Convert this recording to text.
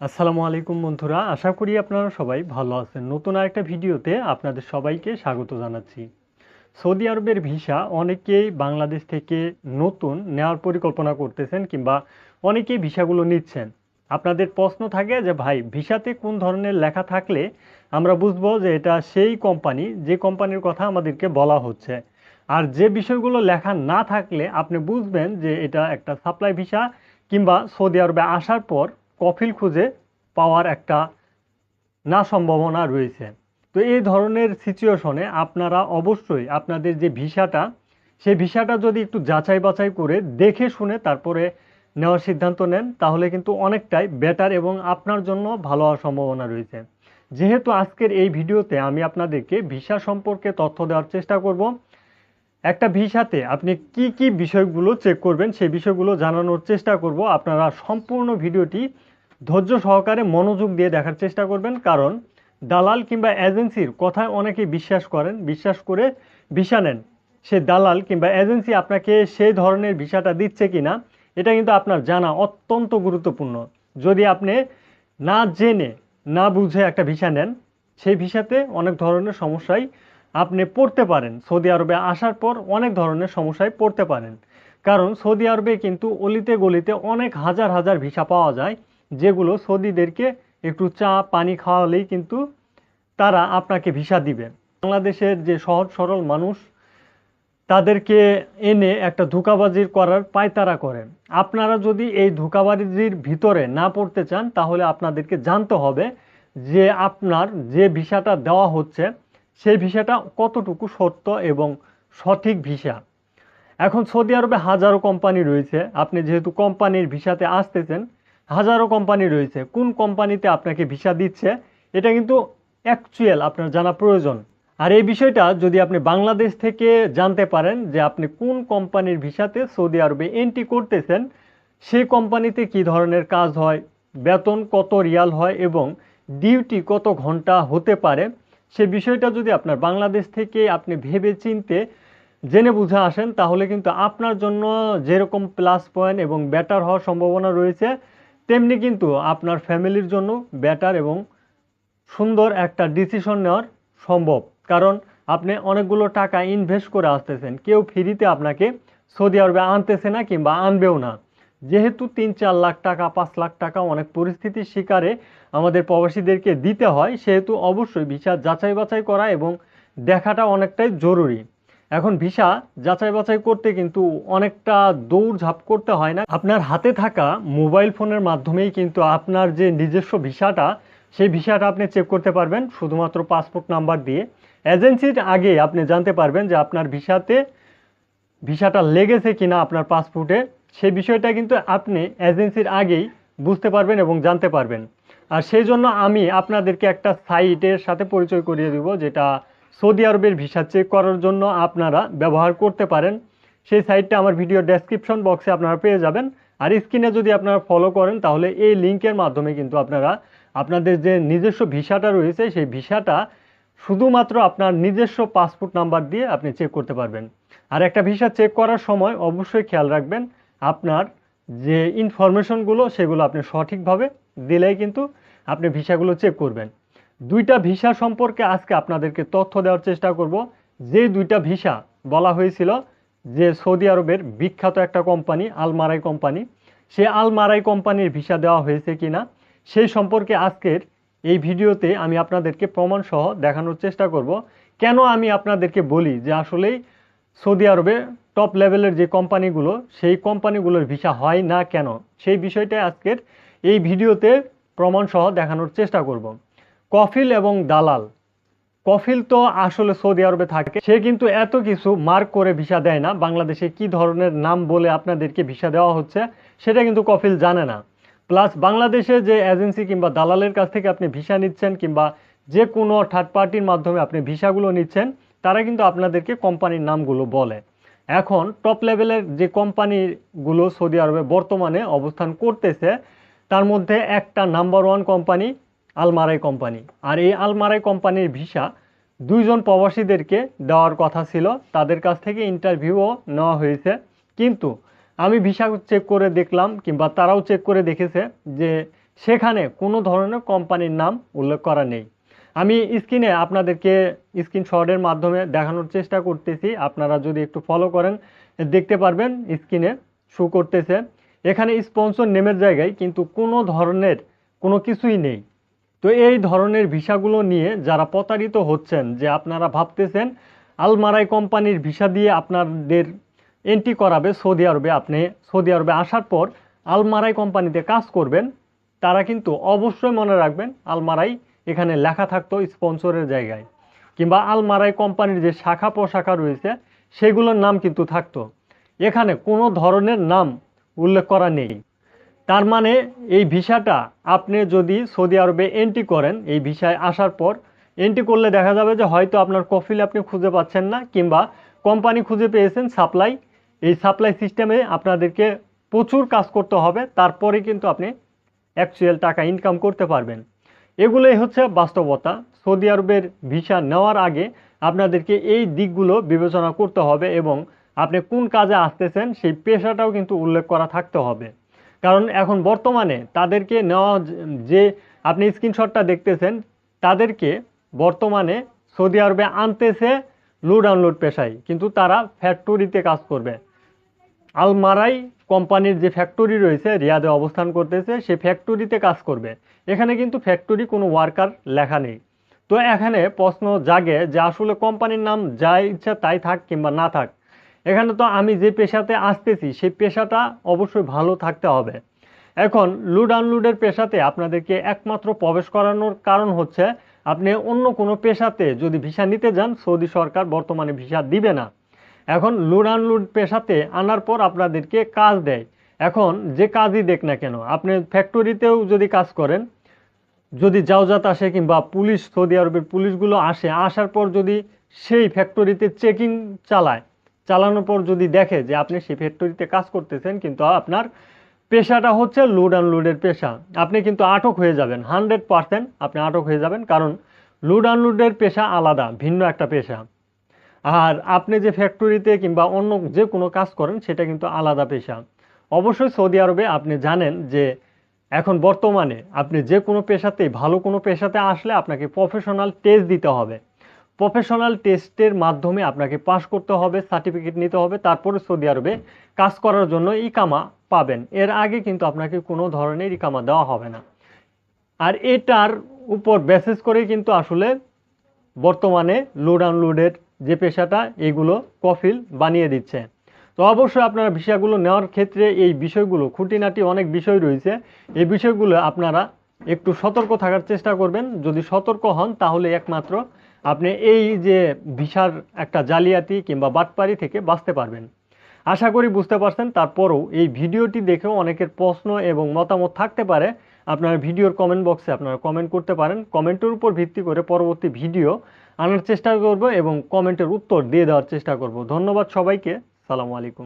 আসসালামু আলাইকুম বন্ধুরা, আশা করি আপনারা সবাই ভালো আছেন। নতুন আরেকটা ভিডিওতে আপনাদের সবাইকে স্বাগত জানাচ্ছি। সৌদি আরবের ভিসা অনেকেই বাংলাদেশ থেকে নতুন নেওয়ার পরিকল্পনা করতেছেন কিংবা অনেকেই ভিসাগুলো নিচ্ছেন। আপনাদের প্রশ্ন থাকে যে, ভাই, ভিসাতে কোন ধরনের লেখা থাকলে আমরা বুঝব যে এটা সেই কোম্পানি, যে কোম্পানির কথা আমাদেরকে বলা হচ্ছে? আর যে বিষয়গুলো লেখা না থাকলে আপনি বুঝবেন যে এটা একটা সাপ্লাই ভিসা কিংবা সৌদি আরবে আসার পর কফিল খুঁজে পাওয়ার একটা না সম্ভাবনা রয়েছে। তো এই ধরনের সিচুয়েশনে আপনারা অবশ্যই আপনাদের যে ভিসাটা, সেই ভিসাটা যদি একটু যাচাই বাছাই করে দেখে শুনে তারপরে নেওয়ার সিদ্ধান্ত নেন, তাহলে কিন্তু অনেকটাই বেটার এবং আপনার জন্য ভালো হওয়ার সম্ভাবনা রয়েছে। যেহেতু আজকের এই ভিডিওতে আমি আপনাদেরকে ভিসা সম্পর্কে তথ্য দেওয়ার চেষ্টা করব। একটা ভিসাতে আপনি কি কি বিষয়গুলো চেক করবেন, সেই বিষয়গুলো জানানোর চেষ্টা করব। আপনারা সম্পূর্ণ ভিডিওটি ধৈর্য সহকারে মনোযোগ দিয়ে দেখার চেষ্টা করবেন, কারণ দালাল কিংবা এজেন্সির কথায় অনেকেই বিশ্বাস করেন, বিশ্বাস করে ভিসা নেন। সে দালাল কিংবা এজেন্সি আপনাকে সেই ধরনের ভিসাটা দিচ্ছে কিনা, এটা কিন্তু আপনার জানা অত্যন্ত গুরুত্বপূর্ণ। যদি আপনি না জেনে, না বুঝে একটা ভিসা নেন, সেই ভিসাতে অনেক ধরনের সমস্যায় আপনি পড়তে পারেন। সৌদি আরবে আসার পর অনেক ধরনের সমস্যায় পড়তে পারেন। কারণ সৌদি আরবে কিন্তু অলিতে গলিতে অনেক হাজার হাজার ভিসা পাওয়া যায়। যেগুলো সৌদিদেরকে একটু চা, পানি খাওয়ালেই কিন্তু তারা আপনাকে ভিসা দিবে। বাংলাদেশের যে সহজ, সরল মানুষ, তাদেরকে এনে একটা ধোকাবাজির করার পায়তারা করেন আপনারা যদি এই ধোকাবাজির ভিতরে না পড়তে চান, তাহলে আপনাদেরকে জানতে হবে যে আপনার যে ভিসাটা দেওয়া হচ্ছে, সেই ভিসাটা কতটুকু সত্য এবং সঠিক ভিসা। এখন সৌদি আরবে হাজারো কোম্পানি রয়েছে। আপনি যেহেতু কোম্পানির ভিসাতে আসতেছেন হাজারো কোম্পানি রয়েছে। কোন কোম্পানিতে আপনাকে ভিসা দিচ্ছে, এটা কিন্তু অ্যাকচুয়াল আপনার জানা প্রয়োজন। আর এই বিষয়টা যদি আপনি বাংলাদেশ থেকে জানতে পারেন যে আপনি কোন কোম্পানির ভিসাতে সৌদি আরবে এন্ট্রি করতেছেন, সেই কোম্পানিতে কি ধরনের কাজ হয়, বেতন কত রিয়াল হয় এবং ডিউটি কত ঘণ্টা হতে পারে, সে বিষয়টা যদি আপনার বাংলাদেশ থেকে আপনি ভেবে চিনতে জেনে বুঝে আসেন, তাহলে কিন্তু আপনার জন্য যেরকম প্লাস পয়েন্ট এবং বেটার হওয়ার সম্ভাবনা রয়েছে তেমনি কিন্তু আপনার ফ্যামিলির জন্য বেটার এবং সুন্দর একটা ডিসিশন নেওয়ার সম্ভব। কারণ আপনি অনেকগুলো টাকা ইনভেস্ট করে আসতেছেন, কেউ ফ্রিতে আপনাকে সৌদি আরবে আনতেছে না কিংবা আনবেও না। যেহেতু তিন চার লাখ টাকা, পাঁচ লাখ টাকা অনেক পরিস্থিতির শিকারে আমাদের প্রবাসীদেরকে দিতে হয়, সেহেতু অবশ্যই ভিসা যাচাই বাছাই করা এবং দেখাটা অনেকটাই জরুরি। এখন ভিসা যাচাই বাছাই করতে কিন্তু অনেকটা দৌড়ঝাঁপ করতে হয় না। আপনার হাতে থাকা মোবাইল ফোনের মাধ্যমেই কিন্তু আপনার যে নিজস্ব ভিসাটা, সেই ভিসাটা আপনি চেক করতে পারবেন, শুধুমাত্র পাসপোর্ট নাম্বার দিয়ে। এজেন্সির আগে আপনি জানতে পারবেন যে আপনার ভিসাতে, ভিসাটা লেগেছে কিনা আপনার পাসপোর্টে। সেই বিষয়টা কিন্তু আপনি এজেন্সির আগেই বুঝতে পারবেন এবং জানতে পারবেন। আর সেই জন্য আমি আপনাদেরকে একটা সাইটের সাথে পরিচয় করিয়ে দিব, যেটা সৌদি আরবের ভিসা চেক করার জন্য আপনারা ব্যবহার করতে পারেন। সেই সাইটটা আমার ভিডিও ডেসক্রিপশন বক্সে আপনারা পেয়ে যাবেন। আর স্ক্রিনে যদি আপনারা ফলো করেন, তাহলে এই লিঙ্কের মাধ্যমে কিন্তু আপনারা আপনাদের যে নিজস্ব ভিসাটা রয়েছে, সেই ভিসাটা শুধুমাত্র আপনার নিজস্ব পাসপোর্ট নাম্বার দিয়ে আপনি চেক করতে পারবেন। আর একটা ভিসা চেক করার সময় অবশ্যই খেয়াল রাখবেন, আপনার যে ইনফরমেশনগুলো সেগুলো আপনি সঠিকভাবে দিলেই কিন্তু আপনি ভিসাগুলো চেক করবেন। দুইটা ভিসা সম্পর্কে আজকে আপনাদেরকে তথ্য দেওয়ার চেষ্টা করব। যে দুইটা ভিসা বলা হয়েছিল, যে সৌদি আরবের বিখ্যাত একটা কোম্পানি, আলমারাই কোম্পানি, সে আলমারাই কোম্পানির ভিসা দেওয়া হয়েছে কিনা সেই সম্পর্কে আজকের এই ভিডিওতে আমি আপনাদেরকে প্রমাণ সহ দেখানোর চেষ্টা করব। কেন আমি আপনাদেরকে বলি যে আসলেই সৌদি আরবে টপ লেভেলের যে কোম্পানিগুলো, সেই কোম্পানিগুলোর ভিসা হয় না কেন, সেই বিষয়টাই আজকের এই ভিডিওতে প্রমাণ সহ দেখানোর চেষ্টা করব। কফিল এবং দালাল। কফিল তো আসলে সৌদি আরবে থাকে। সে কিন্তু এত কিছু মার্ক করে ভিসা দেয় না। বাংলাদেশে কি ধরনের নাম বলে আপনাদেরকে ভিসা দেওয়া হচ্ছে, সেটা কিন্তু কফিল জানে না। প্লাস বাংলাদেশে যে এজেন্সি কিংবা দালালের কাছ থেকে আপনি ভিসা নিচ্ছেন কিংবা যে কোনো থার্ড পার্টির মাধ্যমে আপনি ভিসাগুলো নিচ্ছেন, তারা কিন্তু আপনাদেরকে কোম্পানির নামগুলো বলে। এখন টপ লেভেলের যে কোম্পানিগুলো সৌদি আরবে বর্তমানে অবস্থান করতেছে, তার মধ্যে একটা number one company Almarai company. আর এই আলমারাই কোম্পানির ভিসা দুইজন প্রবাসীদেরকে দেওয়ার কথা ছিল। তাদের কাছ থেকে ইন্টারভিউও নেওয়া হয়েছে। কিন্তু আমি ভিসা চেক করে দেখলাম কিংবা তারাও চেক করে দেখেছে যে সেখানে কোনো ধরনের কোম্পানির নাম উল্লেখ করা নেই। আমি স্ক্রিনে আপনাদেরকে স্ক্রিনশটের মাধ্যমে দেখানোর চেষ্টা করতেছি। আপনারা যদি একটু ফলো করেন, দেখতে পারবেন স্ক্রিনে শো করতেছে। এখানে স্পন্সর নেমের জায়গায় কিন্তু কোনো ধরনের কোনো কিছুই নেই। তো এই ধরনের ভিসাগুলো নিয়ে যারা প্রতারিত হচ্ছেন যে আপনারা ভাবতেছেন আলমারাই কোম্পানির ভিসা দিয়ে আপনাদের এন্ট্রি করাবে সৌদি আরবে, আপনি সৌদি আরবে আসার পর আলমারাই কোম্পানিতে কাজ করবেন, তারা কিন্তু অবশ্যই মনে রাখবেন আলমারাই এখানে লেখা থাকতো স্পন্সরের জায়গায় কিংবা আলমারাই কোম্পানির যে শাখা প্রশাখা রয়েছে সেগুলোর নাম কিন্তু থাকতো। এখানে কোনো ধরনের নাম উল্লেখ করা নেই। তার মানে এই ভিসাটা আপনি যদি সৌদি আরবে এন্ট্রি করেন, এই ভিসায় আসার পর এন্ট্রি করলে দেখা যাবে যে হয়তো আপনার কফিল আপনি খুঁজে পাচ্ছেন না কিংবা কোম্পানি খুঁজে পেয়েছেন সাপ্লাই এই সাপ্লাই সিস্টেমে আপনাদেরকে প্রচুর কাজ করতে হবে, তারপরে কিন্তু আপনি অ্যাকচুয়াল টাকা ইনকাম করতে পারবেন। এগুলোই হচ্ছে বাস্তবতা। সৌদি আরবের ভিসা নেওয়ার আগে আপনাদেরকে এই দিকগুলো বিবেচনা করতে হবে এবং আপনি কোন কাজে আসতেছেন সেই পেশাটাও কিন্তু উল্লেখ করা থাকতে হবে। কারণ এখন বর্তমানে তাদেরকে নেওয়া যে- আপনি স্ক্রিনশটটা দেখতেছেন, তাদেরকে বর্তমানে সৌদি আরবে আনতেছে লোড ডাউনলোড পেশায়। কিন্তু তারা ফ্যাক্টরিতে কাজ করবে। আলমারাই কোম্পানির যে ফ্যাক্টরি রয়েছে, রিয়াদে অবস্থান করতেছে, সে ফ্যাক্টরিতে কাজ করবে। এখানে কিন্তু ফ্যাক্টরি কোনো ওয়ার্কার লেখা নেই। তো এখানে প্রশ্ন জাগে যে আসলে কোম্পানির নাম যা ইচ্ছা তাই থাক কিংবা না থাক। এখানে তো আমি যে পেশাতে আসতেছি, সেই পেশাটা অবশ্যই ভালো থাকতে হবে। এখন লুড আনলুডের পেশাতে আপনাদেরকে একমাত্র প্রবেশ করানোর কারণ হচ্ছে, আপনি অন্য কোনো পেশাতে যদি ভিসা নিতে যান, সৌদি সরকার বর্তমানে ভিসা দিবে না। এখন লুড আনলুড পেশাতে আনার পর আপনাদেরকে কাজ দেয়। এখন, যে কাজই দেখ না কেন, আপনি ফ্যাক্টরিতেও যদি কাজ করেন, যদি যাওজাত আসে কিংবা পুলিশ, সৌদি আরবের পুলিশগুলো আসে, আসার পর যদি সেই ফ্যাক্টরিতে চেকিং চালায় চালানোর পর যদি দেখে যে আপনি সেই ফ্যাক্টরিতে কাজ করতেছেন, কিন্তু আপনার পেশাটা হচ্ছে লোড আনলোডের পেশা। আপনি কিন্তু আটক হয়ে যাবেন। হান্ড্রেড পারসেন্ট আপনি আটক হয়ে যাবেন, কারণ লোড আনলোডের পেশা আলাদা, ভিন্ন একটা পেশা। আর আপনি যে ফ্যাক্টরিতে কিংবা অন্য যে কোনো কাজ করেন, সেটা কিন্তু আলাদা পেশা। অবশ্যই সৌদি আরবে আপনি জানেন যে এখন বর্তমানে আপনি যে কোনো পেশাতেই, ভালো কোনো পেশাতে আসলে আপনাকে প্রফেশনাল টেস্ট দিতে হবে। প্রফেশনাল টেস্টের মাধ্যমে আপনাকে পাস করতে হবে, সার্টিফিকেট নিতে হবে, তারপরে সৌদি আরবে কাজ করার জন্য ইকামা পাবেন। এর আগে কিন্তু আপনাকে কোনো ধরনের ইকামা দেওয়া হবে না। আর এটার উপর বেসিস করেই কিন্তু আসলে বর্তমানে লোড আনলোডের যে পেশাটা, এগুলো কফিল বানিয়ে দিচ্ছে। তো অবশ্যই আপনারা ভিসাগুলো নেওয়ার ক্ষেত্রে এই বিষয়গুলো, খুঁটিনাটি অনেক বিষয় রয়েছে। এই বিষয়গুলো আপনারা একটু সতর্ক থাকার চেষ্টা করবেন। যদি সতর্ক হন তাহলে একমাত্র আপনি এই যে ভিসার একটা জালিয়াতি কিংবা বাটপারি থেকে বাঁচতে পারবেন। আশা করি বুঝতে পারছেন, তারপরও এই ভিডিওটি দেখেও অনেকের প্রশ্ন এবং মতামত থাকতে পারে। আপনারা ভিডিওর কমেন্ট বক্সে আপনারা কমেন্ট করতে পারেন। কমেন্টের উপর ভিত্তি করে পরবর্তী ভিডিও আনার চেষ্টা করব এবং কমেন্টের উত্তর দিয়ে দেওয়ার চেষ্টা করব। ধন্যবাদ সবাইকে। সালামু আলাইকুম।